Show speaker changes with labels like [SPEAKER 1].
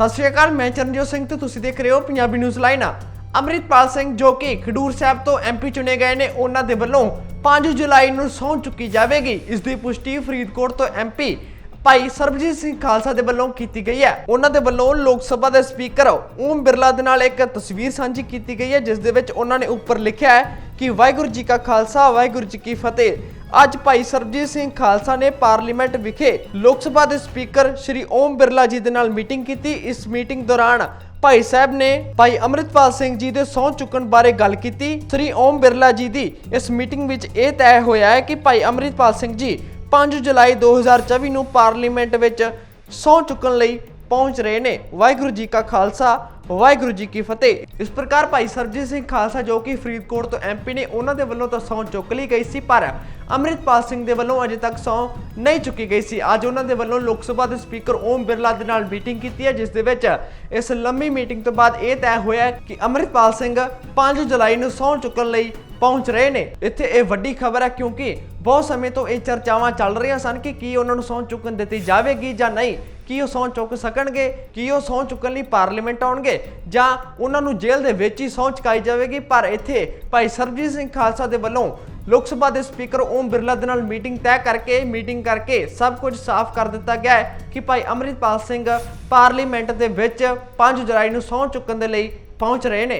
[SPEAKER 1] ਸਤਿ ਸ਼੍ਰੀ ਅਕਾਲ, ਮੈਂ ਚਰਨਜੋਤ ਸਿੰਘ ਤੇ ਤੁਸੀਂ ਦੇਖ ਰਹੇ ਹੋ ਪੰਜਾਬੀ ਨਿਊਜ਼ ਲਾਈਨ। ਅੰਮ੍ਰਿਤਪਾਲ ਸਿੰਘ ਜੋ ਕਿ ਖਡੂਰ ਸਾਹਿਬ ਤੋਂ ਐਮਪੀ ਚੁਣੇ ਗਏ ਨੇ, ਉਹਨਾਂ ਦੇ ਵੱਲੋਂ 5 ਜੁਲਾਈ ਨੂੰ ਸਹੁੰ ਚੁੱਕੀ ਜਾਵੇਗੀ। ਇਸ ਦੀ ਪੁਸ਼ਟੀ ਫਰੀਦਕੋਟ ਤੋਂ ਐਮਪੀ ਭਾਈ ਸਰਬਜੀਤ ਸਿੰਘ ਖਾਲਸਾ ਦੇ ਵੱਲੋਂ ਕੀਤੀ ਗਈ ਹੈ। ਉਹਨਾਂ ਦੇ ਵੱਲੋਂ ਲੋਕ ਸਭਾ ਦੇ ਸਪੀਕਰ ਓਮ ਬਿਰਲਾ ਦੇ ਨਾਲ ਇੱਕ ਤਸਵੀਰ ਸਾਂਝੀ ਕੀਤੀ ਗਈ ਹੈ, ਜਿਸ ਦੇ ਵਿੱਚ ਉਹਨਾਂ ਨੇ ਉੱਪਰ ਲਿਖਿਆ ਹੈ ਕਿ ਵਾਹਿਗੁਰੂ ਜੀ ਕਾ ਖਾਲਸਾ, ਵਾਹਿਗੁਰੂ ਜੀ ਕੀ ਫਤਿਹ। ਅੱਜ ਭਾਈ ਸਰਬਜੀਤ ਸਿੰਘ ਖਾਲਸਾ ਨੇ ਪਾਰਲੀਮੈਂਟ ਵਿਖੇ ਲੋਕ ਸਭਾ ਦੇ ਸਪੀਕਰ ਸ਼੍ਰੀ ਓਮ ਬਿਰਲਾ ਜੀ ਦੇ ਨਾਲ ਮੀਟਿੰਗ ਕੀਤੀ। ਇਸ ਮੀਟਿੰਗ ਦੌਰਾਨ ਭਾਈ ਸਾਹਿਬ ਨੇ ਭਾਈ ਅੰਮ੍ਰਿਤਪਾਲ ਸਿੰਘ ਜੀ ਦੇ ਸਹੁੰ ਚੁੱਕਣ ਬਾਰੇ ਗੱਲ ਕੀਤੀ। ਸ਼੍ਰੀ ਓਮ ਬਿਰਲਾ ਜੀ ਦੀ ਇਸ ਮੀਟਿੰਗ ਵਿੱਚ ਇਹ ਤੈਅ ਹੋਇਆ ਹੈ ਕਿ ਭਾਈ ਅੰਮ੍ਰਿਤਪਾਲ ਸਿੰਘ ਜੀ 5 ਜੁਲਾਈ 2024 ਨੂੰ ਪਾਰਲੀਮੈਂਟ ਵਿੱਚ ਸਹੁੰ ਚੁੱਕਣ ਲਈ ਪਹੁੰਚ ਰਹੇ ਨੇ। ਵਾਹਿਗੁਰੂ ਜੀ ਕਾ ਖਾਲਸਾ, ਵਾਹਿਗੁਰੂ ਜੀ ਕੀ ਫਤਿਹ। ਇਸ ਪ੍ਰਕਾਰ ਭਾਈ ਸਰਜੀਤ ਸਿੰਘ ਖਾਲਸਾ ਜੋ ਕਿ ਫਰੀਦਕੋਟ ਤੋਂ ਐਮਪੀ ਨੇ, ਉਹਨਾਂ ਦੇ ਵੱਲੋਂ ਤਾਂ ਸਹੁੰ ਚੁੱਕ ਲਈ ਗਈ ਸੀ, ਪਰ ਅੰਮ੍ਰਿਤਪਾਲ ਸਿੰਘ ਦੇ ਵੱਲੋਂ ਅਜੇ ਤੱਕ ਸਹੁੰ ਨਹੀਂ ਚੁੱਕੀ ਗਈ ਸੀ। ਅੱਜ ਉਹਨਾਂ ਦੇ ਵੱਲੋਂ ਲੋਕ ਸਭਾ ਦੇ ਸਪੀਕਰ ਓਮ ਬਿਰਲਾ ਦੇ ਨਾਲ ਮੀਟਿੰਗ ਕੀਤੀ ਹੈ, ਜਿਸ ਦੇ ਵਿੱਚ ਇਸ ਲੰਮੀ ਮੀਟਿੰਗ ਤੋਂ ਬਾਅਦ ਇਹ ਤੈਅ ਹੋਇਆ ਕਿ ਅੰਮ੍ਰਿਤਪਾਲ ਸਿੰਘ 5 ਜੁਲਾਈ ਨੂੰ ਸਹੁੰ ਚੁੱਕਣ ਲਈ ਪਹੁੰਚ ਰਹੇ ਨੇ। ਇੱਥੇ ਇਹ ਵੱਡੀ ਖਬਰ ਹੈ, ਕਿਉਂਕਿ ਬਹੁਤ ਸਮੇਂ ਤੋਂ ਇਹ ਚਰਚਾਵਾਂ ਚੱਲ ਰਹੀਆਂ ਸਨ ਕਿ ਕੀ ਉਹਨਾਂ ਨੂੰ ਸਹੁੰ ਚੁੱਕਣ ਦਿੱਤੀ ਜਾਵੇਗੀ ਜਾਂ ਨਹੀਂ। ਕੀ ਉਹ ਸਹੁੰ ਚੁੱਕ ਸਕਣਗੇ? ਕੀ ਉਹ ਸਹੁੰ ਚੁੱਕਣ ਲਈ ਪਾਰਲੀਮੈਂਟ ਆਉਣਗੇ? ਜਾਂ ਉਹਨਾਂ ਨੂੰ ਜੇਲ੍ਹ ਦੇ ਵਿੱਚ ਹੀ ਸਹੁੰ ਚੁਕਾਈ ਜਾਵੇਗੀ? ਪਰ ਇੱਥੇ ਭਾਈ ਸਰਬਜੀਤ ਸਿੰਘ ਖਾਲਸਾ ਦੇ ਵੱਲੋਂ ਲੋਕ ਸਭਾ ਦੇ ਸਪੀਕਰ ਓਮ ਬਿਰਲਾ ਦੇ ਨਾਲ ਮੀਟਿੰਗ ਤੈਅ ਕਰਕੇ, ਮੀਟਿੰਗ ਕਰਕੇ ਸਭ ਕੁਝ ਸਾਫ਼ ਕਰ ਦਿੱਤਾ ਗਿਆ ਹੈ ਕਿ ਭਾਈ ਅੰਮ੍ਰਿਤਪਾਲ ਸਿੰਘ ਪਾਰਲੀਮੈਂਟ ਦੇ ਵਿੱਚ 5 ਜੁਲਾਈ ਨੂੰ ਸਹੁੰ ਚੁੱਕਣ ਦੇ ਲਈ ਪਹੁੰਚ ਰਹੇ ਨੇ।